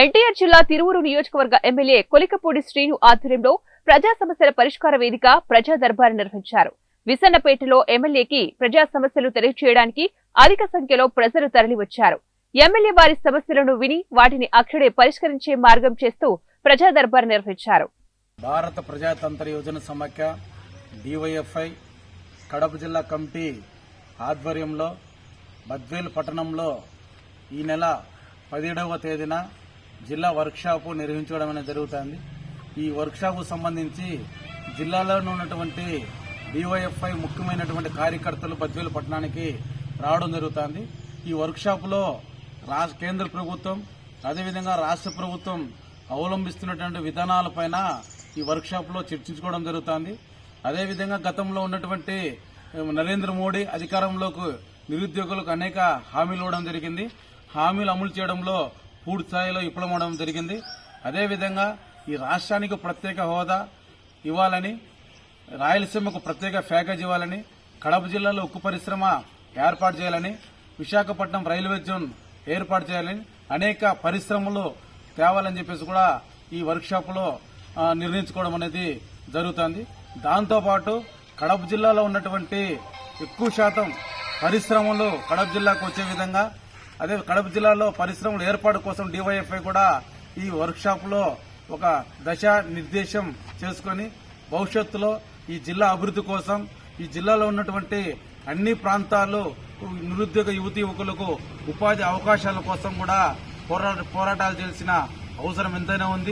ఎన్టీఆర్ జిల్లా తిరువురు నియోజకవర్గ ఎమ్మెల్యే కొలికపూడి శ్రీను ఆధ్వర్యంలో ప్రజా సమస్యల పరిష్కార వేదిక ప్రజా దర్బారు నిర్వహించారు. విసన్నపేటలో ఎమ్మెల్యేకి ప్రజా సమస్యలు తెలియచేయడానికి అధిక సంఖ్యలో ప్రజలు తరలివచ్చారు. ఎమ్మెల్యే వారి సమస్యలను విని వాటిని అక్కడే పరిష్కరించే మార్గం చేస్తూ ప్రజా దర్బారు నిర్వహించారు. భారత ప్రజాతంత్ర యోజన సమాఖ్య డివైఎఫ్ఐ కడప జిల్లా కమిటీ ఆధ్వర్యంలో బద్వేలు పట్టణంలో ఈ నెల పదిహేడవ తేదీన జిల్లా వర్క్షాపు నిర్వహించడం అనేది జరుగుతుంది. ఈ వర్క్షాపు సంబంధించి జిల్లాలో ఉన్నటువంటి డివైఎఫ్ఐ ముఖ్యమైనటువంటి కార్యకర్తలు బద్వేలు పట్టణానికి రావడం జరుగుతుంది. ఈ వర్క్షాపులో రాష్ట్ర కేంద్ర ప్రభుత్వం అదేవిధంగా రాష్ట్ర ప్రభుత్వం అవలంబిస్తున్నటువంటి విధానాలపైన ఈ వర్క్షాప్లో చర్చించుకోవడం జరుగుతుంది. అదేవిధంగా గతంలో ఉన్నటువంటి నరేంద్ర మోడీ అధికారంలోకి నిరుద్యోగులకు అనేక హామీలు ఇవ్వడం జరిగింది. హామీలు అమలు చేయడంలో పూర్తి స్థాయిలో విఫలమవడం జరిగింది. అదేవిధంగా ఈ రాష్ట్రానికి ప్రత్యేక హోదా ఇవ్వాలని రాయలసీమకు ప్రత్యేక ప్యాకేజ్ ఇవ్వాలని కడప జిల్లాలో ఉక్కు పరిశ్రమ ఏర్పాటు చేయాలని విశాఖపట్నం రైల్వే జోన్ ఏర్పాటు చేయాలని అనేక పరిశ్రమలు తేవాలని చెప్పేసి కూడా ఈ వర్క్షాప్లో నిర్ణయించుకోవడం అనేది జరుగుతుంది. దాంతోపాటు కడప జిల్లాలో ఉన్నటువంటి ఎక్కువ శాతం పరిశ్రమలు కడప జిల్లాకు వచ్చే విధంగా అదే కడప జిల్లాలో పరిశ్రమల ఏర్పాటు కోసం డివైఎఫ్ఐ కూడా ఈ వర్క్షాప్లో ఒక దశ నిర్దేశం చేసుకొని భవిష్యత్తులో ఈ జిల్లా అభివృద్ధి కోసం ఈ జిల్లాలో ఉన్నటువంటి అన్ని ప్రాంతాలు నిరుద్యోగ యువతి యువకులకు ఉపాధి అవకాశాల కోసం కూడా పోరాట పోరాటాలు చేయాల్సిన అవసరం ఎంతైనా ఉంది.